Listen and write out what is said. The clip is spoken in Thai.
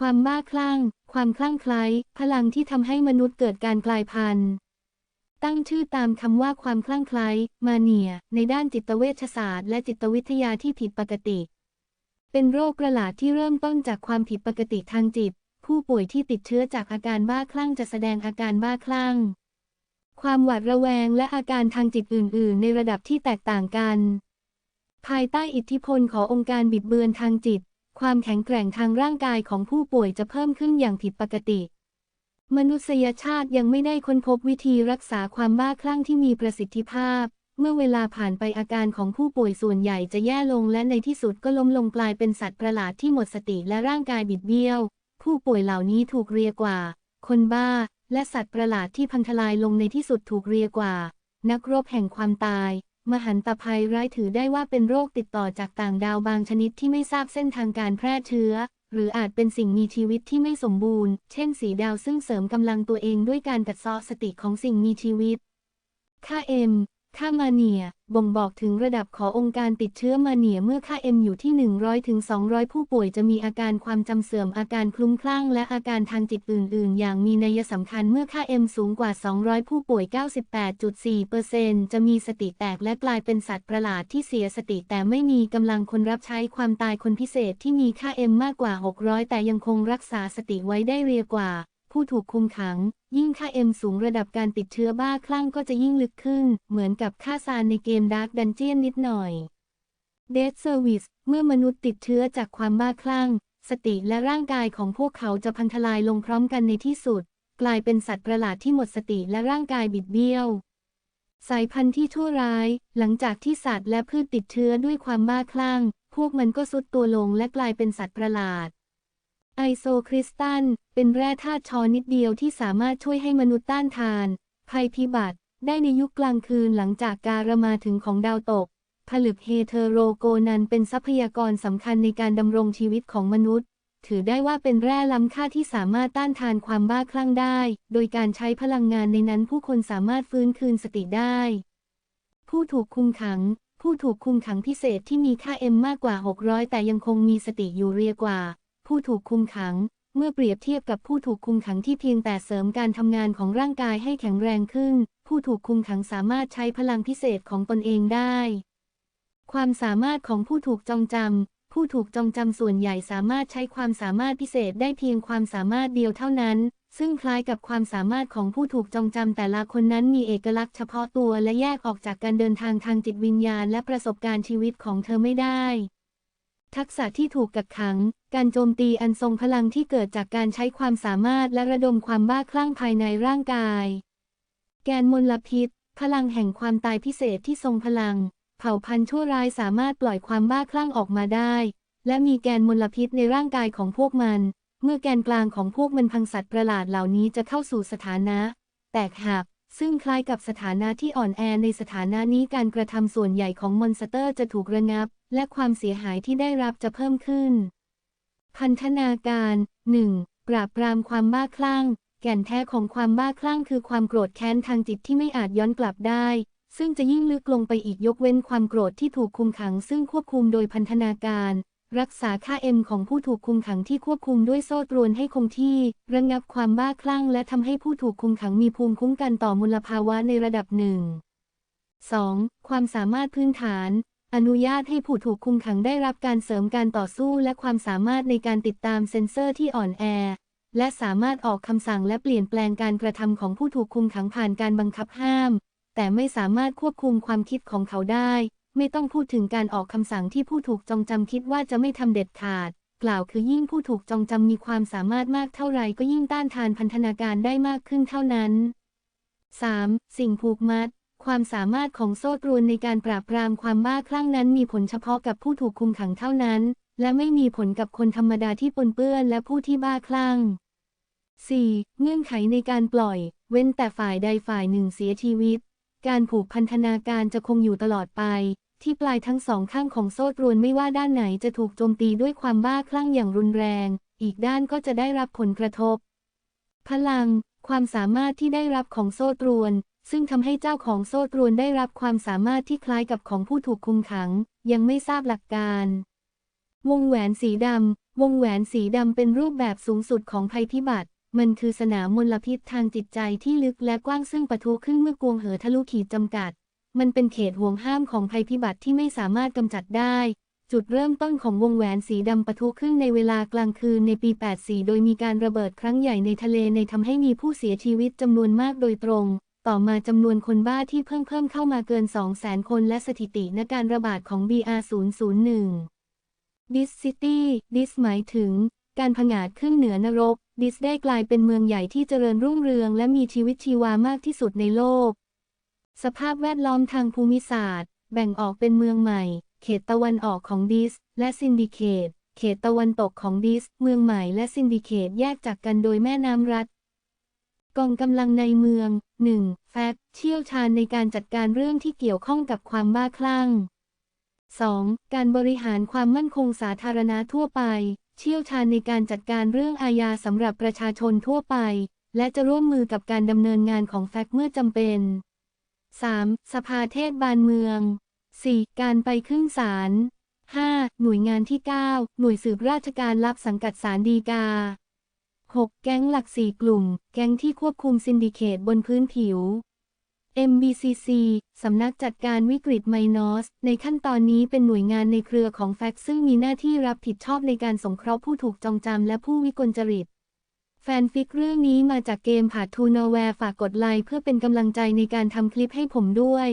ความบ้าคลั่ง ความคลั่งไคล้พลังที่ทำให้มนุษย์เกิดการกลายพันธุ์ ตั้งชื่อตามคำว่าความคลั่งไคล้มาเนีย ในด้านจิตเวชศาสตร์และจิตวิทยาที่ผิดปกติ เป็นโรคประหลาดที่เริ่มต้นจากความผิดปกติทางจิต ผู้ป่วยที่ติดเชื้อจากอาการบ้าคลั่งจะแสดงอาการบ้าคลั่ง ความหวาดระแวงและอาการทางจิตอื่น ๆ ในระดับที่แตกต่างกัน ภายใต้อิทธิพลขององค์การบิดเบือนทางจิต ความแข็งแกร่งทางร่างกายของผู้ป่วยจะเพิ่มขึ้นอย่างผิดปกติ มนุษยชาติยังไม่ได้ค้นพบวิธีรักษาความบ้าคลั่งที่มีประสิทธิภาพ เมื่อเวลาผ่านไปอาการของผู้ป่วยส่วนใหญ่จะแย่ลงและในที่สุดก็ล้มลงกลายเป็นสัตว์ประหลาดที่หมดสติและร่างกายบิดเบี้ยว ผู้ป่วยเหล่านี้ถูกเรียกว่า คนบ้า และสัตว์ประหลาดที่พังทลายลงในที่สุดถูกเรียกว่า นักรบแห่งความตาย มหันตภัยร้ายถือได้ว่าเป็นโรคติดต่อจากต่างดาวบางชนิดที่ไม่ทราบเส้นทางการแพร่เชื้อ หรืออาจเป็นสิ่งมีชีวิตที่ไม่สมบูรณ์ เช่นสีดาวซึ่งเสริมกำลังตัวเองด้วยการกัดเซาะสติของสิ่งมีชีวิต ค่า M ค่ามาเนียบ่งบอกถึงระดับขององค์การติดเชื้อมาเนียเมื่อค่า M อยู่ที่ 100ถึง200 ผู้ป่วยจะมีอาการความจำเสื่อมอาการคลุ้มคลั่ง และอาการทางจิตอื่น ๆ อย่างมีนัยสำคัญเมื่อค่า M สูงกว่า 200 ผู้ป่วย 98.4%จะมีสติแตกและกลายเป็นสัตว์ประหลาดที่เสียสติแต่ไม่มีกำลังคนรับใช้ความตายคนพิเศษที่มีค่า M มากกว่า 600 แต่ยังคงรักษาสติไว้ได้เรียกว่า ผู้ถูกคุมขัง ยิ่งค่า M สูงระดับการติดเชื้อบ้าคลั่งก็จะยิ่งลึกขึ้น เหมือนกับค่าซานในเกม Dark Dungeon นิดหน่อย Dead Service เมื่อมนุษย์ติดเชื้อจากความบ้าคลั่ง สติและร่างกายของพวกเขาจะพังทลายลงพร้อมกันในที่สุด กลายเป็นสัตว์ประหลาดที่หมดสติและร่างกายบิดเบี้ยว สายพันธุ์ที่ชั่วร้าย หลังจากที่สัตว์และพืชติดเชื้อด้วยความบ้าคลั่ง พวกมันก็สุดตัวลงและกลายเป็นสัตว์ประหลาด ไอโซคริสตัลเป็นแร่ธาตุชอนิดเดียวที่สามารถช่วยให้มนุษย์ต้านทาน ภัยพิบัติ ได้ในยุคกลางคืนหลังจากการมาถึงของดาวตก ผลึกเฮเทโรโกนันเป็นทรัพยากรสำคัญในการดำรงชีวิตของมนุษย์ ถือได้ว่าเป็นแร่ล้ำค่าที่สามารถต้านทานความบ้าคลั่งได้ โดยการใช้พลังงานในนั้นผู้คนสามารถฟื้นคืนสติได้ ผู้ถูกคุมขัง ผู้ถูกคุมขังพิเศษที่มีค่า M มากกว่า 600 แต่ยังคงมีสติอยู่เรียกว่า ผู้ถูกคุมขัง เมื่อเปรียบเทียบกับผู้ถูกคุมขังที่เพียงแต่เสริมการทำงานของร่างกายให้แข็งแรงขึ้น ผู้ถูกคุมขังสามารถใช้พลังพิเศษของตนเองได้ ความสามารถของผู้ถูกจองจำผู้ถูกจองจำส่วนใหญ่สามารถใช้ความสามารถพิเศษได้เพียงความสามารถเดียวเท่านั้นซึ่งคล้ายกับความสามารถของผู้ถูกจองจำแต่ละคนนั้นมีเอกลักษณ์เฉพาะตัวและแยกออกจากการเดินทางทางจิตวิญญาณและประสบการณ์ชีวิตของเธอไม่ได้ ทักษะที่ถูกกักขัง การโจมตีอันทรงพลังที่เกิดจากการใช้ความสามารถและระดมความบ้าคลั่งภายในร่างกาย แกนมลพิษ พลังแห่งความตายพิเศษที่ทรงพลัง เผ่าพันธุ์ชั่วร้ายสามารถปล่อยความบ้าคลั่งออกมาได้ และมีแกนมลพิษในร่างกายของพวกมัน เมื่อแกนกลางของพวกมันพังสัตว์ประหลาดเหล่านี้จะเข้าสู่สถานะ แตกหัก ซึ่งคล้ายกับสถานะที่อ่อนแอในสถานะนี้การกระทำส่วนใหญ่ของมอนสเตอร์จะถูกระงับ และความเสียหายที่ได้รับจะเพิ่มขึ้น พันธนาการ 1. ปราบปรามความบ้าคลั่ง แก่นแท้ของความบ้าคลั่งคือความโกรธแค้นทางจิตที่ไม่อาจย้อนกลับได้ ซึ่งจะยิ่งลึกลงไปอีกยกเว้นความโกรธที่ถูกคุมขัง ซึ่งควบคุมโดยพันธนาการ รักษาค่า M ของผู้ถูกคุมขังที่ควบคุมด้วยโซ่ตรวนให้คงที่ ระงับความบ้าคลั่ง และทำให้ผู้ถูกคุมขังมีภูมิคุ้มกันต่อมลภาวะในระดับหนึ่ง 2. ความสามารถพื้นฐาน อนุญาตให้ผู้ถูกคุมขังได้รับการเสริมการต่อสู้และความสามารถในการติดตามเซ็นเซอร์ที่อ่อนแอ และสามารถออกคำสั่งและเปลี่ยนแปลงการกระทำของผู้ถูกคุมขังผ่านการบังคับห้าม แต่ไม่สามารถควบคุมความคิดของเขาได้ ไม่ต้องพูดถึงการออกคำสั่งที่ผู้ถูกจองจำคิดว่าจะไม่ทำเด็ดขาด กล่าวคือยิ่งผู้ถูกจองจำมีความสามารถมากเท่าไรก็ยิ่งต้านทานพันธนาการได้มากขึ้นเท่านั้น 3. สิ่งผูกมัด ความสามารถของโซ่ตรวนในการปราบปรามความบ้าคลั่งนั้นมีผลเฉพาะกับผู้ถูกคุมขังเท่านั้น และไม่มีผลกับคนธรรมดาที่ปนเปื้อนและผู้ที่บ้าคลั่ง 4. เงื่อนไขในการปล่อย เว้นแต่ฝ่ายใดฝ่ายหนึ่งเสียชีวิต การผูกพันธนาการจะคงอยู่ตลอดไป ที่ปลายทั้งสองข้างของโซ่ตรวนไม่ว่าด้านไหนจะถูกโจมตีด้วยความบ้าคลั่งอย่างรุนแรง อีกด้านก็จะได้รับผลกระทบ พลัง ความสามารถที่ได้รับของโซ่ตรวน ซึ่งทำให้เจ้าของโซ่ตรวนได้รับความสามารถที่คล้ายกับของผู้ถูกคุมขัง ยังไม่ทราบหลักการ วงแหวนสีดำ วงแหวนสีดำเป็นรูปแบบสูงสุดของภัยพิบัติ มันคือสนามมลพิษทางจิตใจที่ลึกและกว้างซึ่งปะทุขึ้นเมื่อกวงเหอทะลุขีดจำกัด มันเป็นเขตห่วงห้ามของภัยพิบัติที่ไม่สามารถกำจัดได้ จุดเริ่มต้นของวงแหวนสีดำปะทุขึ้นในเวลากลางคืนในปี 84 โดยมีการระเบิดครั้งใหญ่ในทะเลในทำให้มีผู้เสียชีวิตจำนวนมากโดยตรง ต่อมาจำนวนคนบ้าที่เพิ่มเพิ่มเข้ามาเกิน 200,000 คนและสถิติในการระบาดของ BR001 ดิสซิตี้ดิสหมายถึง การผงาดขึ้นเหนือนรก ดิสได้กลายเป็นเมืองใหญ่ที่เจริญรุ่งเรืองและมีชีวิตชีวามากที่สุดในโลก สภาพแวดล้อมทางภูมิศาสตร์ แบ่งออกเป็นเมืองใหม่ เขตตะวันออกของดิส และซินดิเคต เขตตะวันตกของดิส เมืองใหม่และซินดิเคตแยกจากกันโดยแม่น้ำรัฐ กองกำลังในเมือง 1. แฟกเชี่ยวชาญในการจัดการเรื่องที่เกี่ยวข้องกับความบ้าคลั่ง 2. การบริหารความมั่นคงสาธารณะทั่วไป เชี่ยวชาญในการจัดการเรื่องอาญาสำหรับประชาชนทั่วไป และจะร่วมมือกับการดำเนินงานของแฟกเมื่อจำเป็น 3. สภาเทศบาลเมือง 4. การไปขึ้นศาล 5. หน่วยงานที่ 9 หน่วยสืบราชการรับสังกัดศาลฎีกา 6. แก๊งหลัก 4 กลุ่ม แก๊งที่ควบคุมซินดิเคตบนพื้นผิว MBCC สำนักจัดการวิกฤตไมนอส ในขั้นตอนนี้เป็นหน่วยงานในเครือของแฟกซึ่งมีหน้าที่รับผิดชอบในการสงเคราะห์ผู้ถูกจองจำและผู้วิกลจริต แฟนฟิกเรื่องนี้มาจากเกมผาดทูนอแวร์ฝากกดไลค์เพื่อเป็นกำลังใจในการทำคลิปให้ผมด้วย